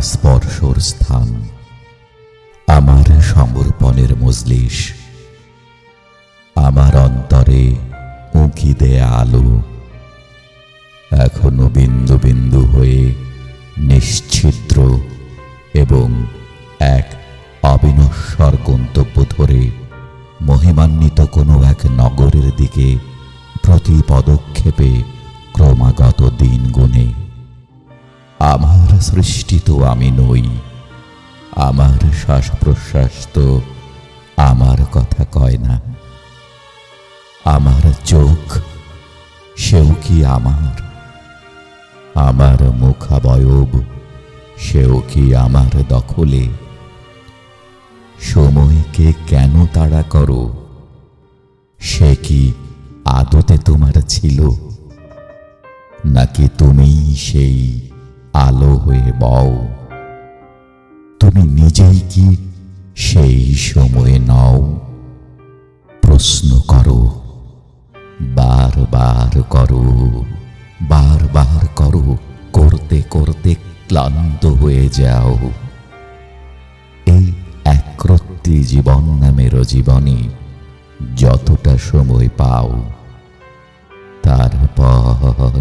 স্পর্শর স্থান আমার সমর্পণের মজলিস। আমার অন্তরে উঁকি দেয়া আলো। এখনও বিন্দু বিন্দু হয়ে নিশ্ছিদ্র এবং এক অবিনশ্বর গন্তব্য ধরে মহিমান্বিত কোনো এক নগরের দিকে প্রতি পদক্ষেপে ক্রমাগত দিন গুণে আমার সৃষ্টি তো আমি নই। আমার শ্বাস প্রশ্বাস তো আমার কথা কয় না। আমার চোখ, সেও কি আমার? আমার মুখাবয়ব, সেও কি আমার দখলে? সময়কে কেন তাড়া করো? সে কি আদতে তোমার ছিল? নাকি তুমি সেই আলো হয়ে বও। তুমি নিজেই কি সেই সময়ে নও? প্রশ্ন করো, বারবার করো বারবার করো, করতে করতে ক্লান্ত হয়ে যাও। এই একরত্তি জীবন নামের জীবনে যতটা সময় পাও, তারপর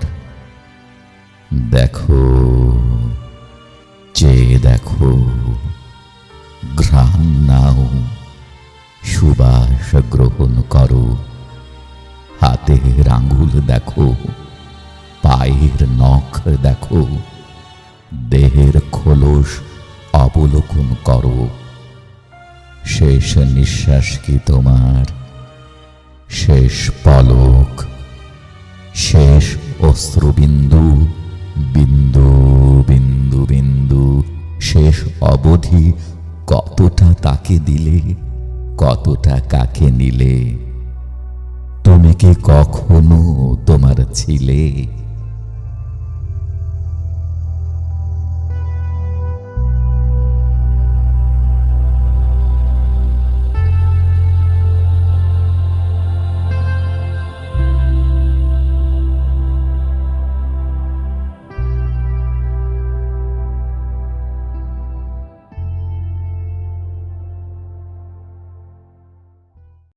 দেখো। দেখো, ঘ্রাণ নাও, সুবাস গ্রহণ করো। হাতের আঙ্গুল দেখো, পায়ের নখ দেখো, দেহের খোলস অবলোকন করো। শেষ নিঃশ্বাস কি তোমার? শেষ পলক, শেষ অশ্রুবিন্দু শেষ অবধি কতটা তাকে দিলে কতটা কাকে নিলে? তুমি কি কখনো তোমার ছিলে?